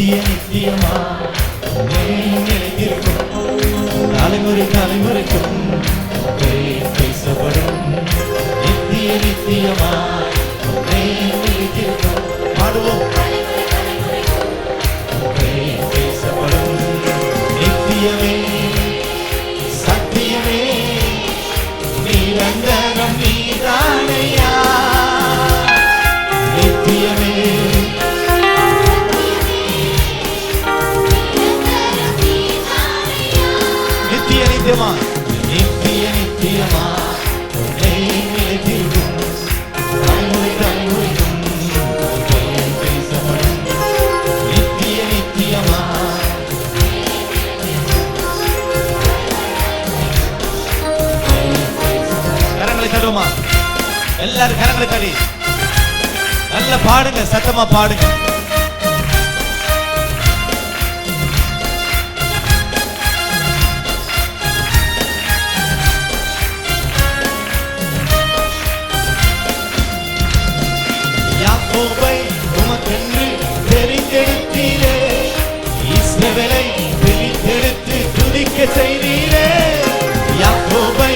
நித்திய நித்தியமா? நிலைத்திருக்கும் தலைமுறை தலைமுறைக்கும் பேசப்படும். நித்திய நித்தியமா? நித்திய நித்தியமா உன்னை நிலைத்திருக்கும் தலைமுறை தலைமுறைக்கும் பெயர் பேசப்படும் நித்திய நித்தியமா கரங்களை தட்டுவோமா எல்லாரும் கரங்களை தடி. நல்ல பாடுங்க சத்தமா பாடுங்க. யாக்கோபை உமக்கென்று தெரிந்தெடுத்தீரே. இஸ்ரவேலை பிரித்தெடுத்து துதிக்க செய்தீரே. யாக்கோபை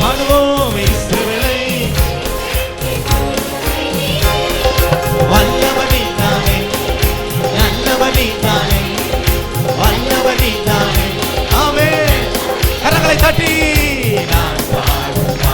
பாடுவோம் இஸ்ரவேலை. வல்லவனி தானே நல்லவனி தானே வல்லவனி தானே. ஆமே கரங்களை தட்டி. நான் பாடுவான்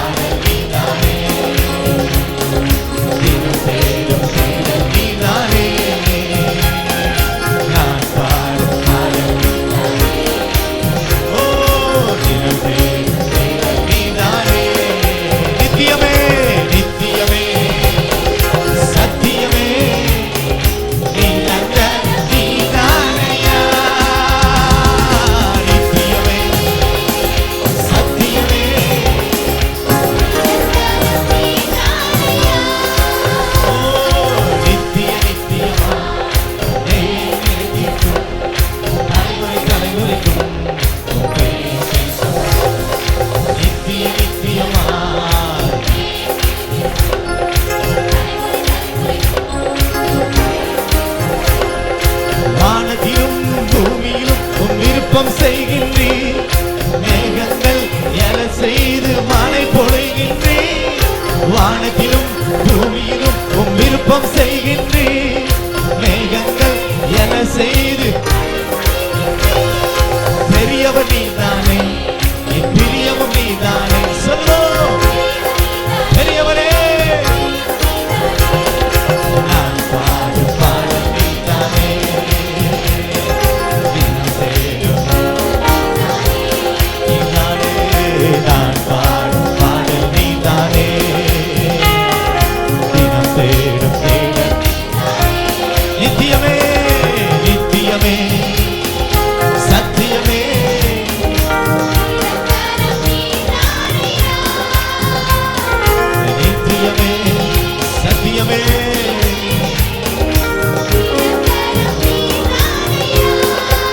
உன் விருப்பம் செய்கின்றீர். மேகங்கள் என செய்து மழை பொழிகின்றீர். வானத்திலும் பூமியிலும் உன் விருப்பம் செய்கின்றீர்.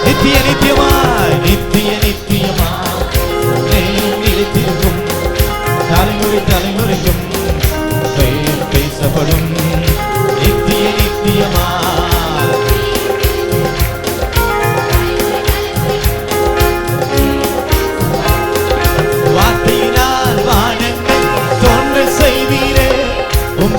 நித்திய நித்தியமா நித்திய நித்தியமா நிலைத்திருக்கும் தலைமுறை தலைமுறைக்கும் பெயர் பேசப்படும். நித்திய வார்த்தையினால் வானங்கள் தோன்ற செய்வீரே. உம்